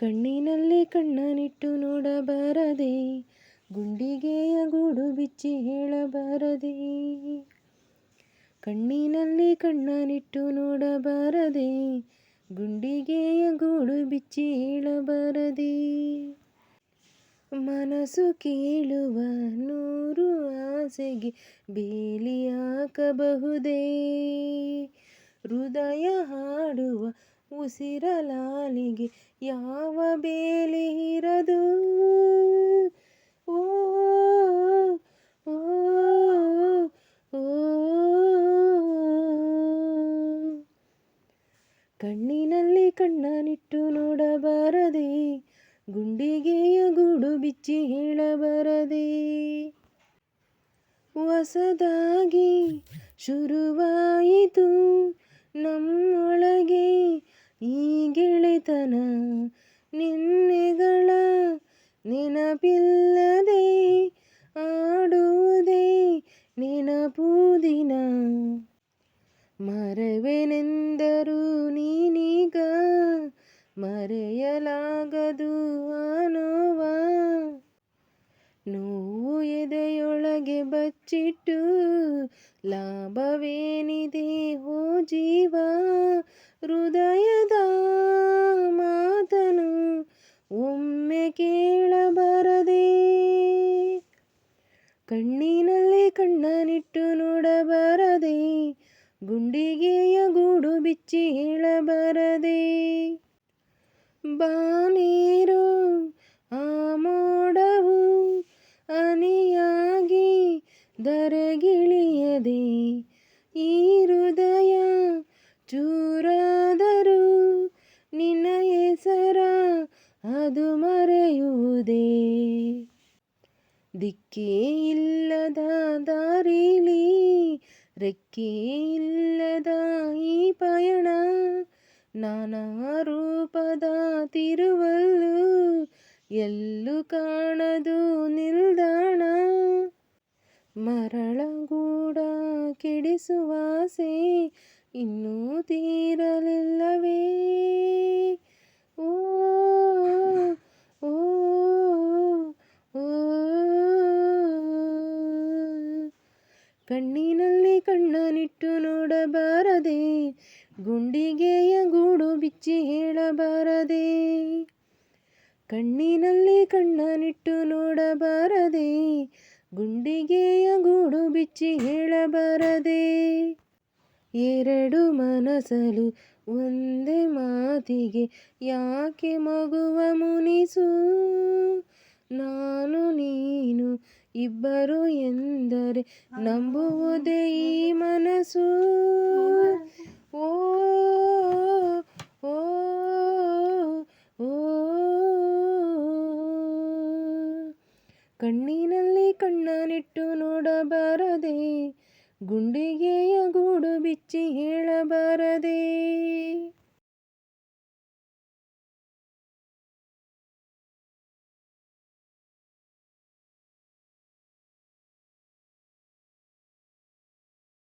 ಕಣ್ಣಿನಲ್ಲಿ ಕಣ್ಣನಿಟ್ಟು ನೋಡಬಾರದೆ, ಗುಂಡಿಗೆಯ ಗೂಡು ಬಿಚ್ಚಿ ಹೇಳಬಾರದೆ. ಕಣ್ಣಿನಲ್ಲಿ ಕಣ್ಣನಿಟ್ಟು ನೋಡಬಾರದೆ, ಗುಂಡಿಗೆಯ ಗೂಡು ಬಿಚ್ಚಿ ಹೇಳಬಾರದೆ. ಮನಸ್ಸು ಕೇಳುವ ನೂರು ಆಸೆಗೆ ಬೇಲಿ ಹಾಕಬಹುದೇ, ಹೃದಯ ಹಾಡುವ ಉಸಿರಲಾಲಿಗೆ ಯಾವ ಬೇಲಿ ಇರದು? ಓ ಓ ಕಣ್ಣಿನಲ್ಲಿ ಕಣ್ಣನಿಟ್ಟು ನೋಡಬಾರದೆ, ಗುಂಡಿಗೆಯ ಗೂಡು ಬಿಚ್ಚಿ ಹೇಳಬಾರದೆ. ಹೊಸದಾಗಿ ಶುರುವಾಯಿತು ನಮ್ಮೊಳಗೆ ಈ ಗೆಳೆತನ ನಿನ್ನೆಗಳ ನೆನಪಿಲ್ಲದೆ ಆಡುವುದೇ ನೆನಪು ದಿನ. ಮರವೆನೆಂದರು ನೀನೀಗ ಮರೆಯಲಾಗದು ನೋವ ನೋವು ಎದೆಯೊಳಗೆ ಬಚ್ಚಿಟ್ಟು ಲಾಭವೇನಿದೆ ಹೋ ಜೀವ. ಹೃದಯದ ಮಾತನು ಒಮ್ಮೆ ಕೇಳಬಾರದೆ. ಕಣ್ಣಿನಲ್ಲಿ ಕಣ್ಣನಿಟ್ಟು ನೋಡಬಾರದೆ ಗುಂಡಿಗೆಯ ಗೂಡು ಬಿಚ್ಚಿ ಹೇಳಬಾರದೆ. ಬಾನೇರೋ ಆ ಮೋಡವು ಅನಿಯಾಗಿ ದರಗಿಳಿಯದೆ, ಈ ಹೃದಯ ಚೂರಾದರೂ ದಿಕ್ಕೇ ಇಲ್ಲದ ದಾರಿಲಿ, ರೆಕ್ಕೆ ಇಲ್ಲದ ಈ ಪಯಣ. ನಾನಾ ರೂಪದ ತಿರುವಲ್ಲು ಎಲ್ಲೂ ಕಾಣದು ನಿಲ್ದಾಣ. ಮರಳಗೂಡ ಕೆಡಿಸುವಾಸೆ ಇನ್ನೂ ತೀರಲಿಲ್ಲವೇ? ಓ ಓ ಓ ಕಣ್ಣಿನಲ್ಲಿ ಕಣ್ಣನಿಟ್ಟು ನೋಡಬಾರದೆ, ಗುಂಡಿಗೆಯ ಗೂಡು ಬಿಚ್ಚಿ ಹೇಳಬಾರದೆ. ಕಣ್ಣಿನಲ್ಲಿ ಕಣ್ಣನಿಟ್ಟು ನೋಡಬಾರದೆ, ಗುಂಡಿಗೆಯ ಗೂಡು ಬಿಚ್ಚಿ ಹೇಳಬಾರದೆ. ಎರಡು ಮನಸಲು ಒಂದೇ ಮಾತಿಗೆ ಯಾಕೆ ಮಗುವ ಮುನಿಸು? ನಾನು ನೀನು ಇಬ್ಬರು ಎಂದರೆ ನಂಬುವುದೇ ಈ ಮನಸ್ಸು. ಓ ಓ ಓ. ಕಣ್ಣಿನಲ್ಲಿ ಕಣ್ಣನಿಟ್ಟು ನೋಡಬಾರದೆ, ಗುಂಡಿಗೆಯ ಗೂಡು ಬಿಚ್ಚಿ ಹೇಳಬಾರದೆ.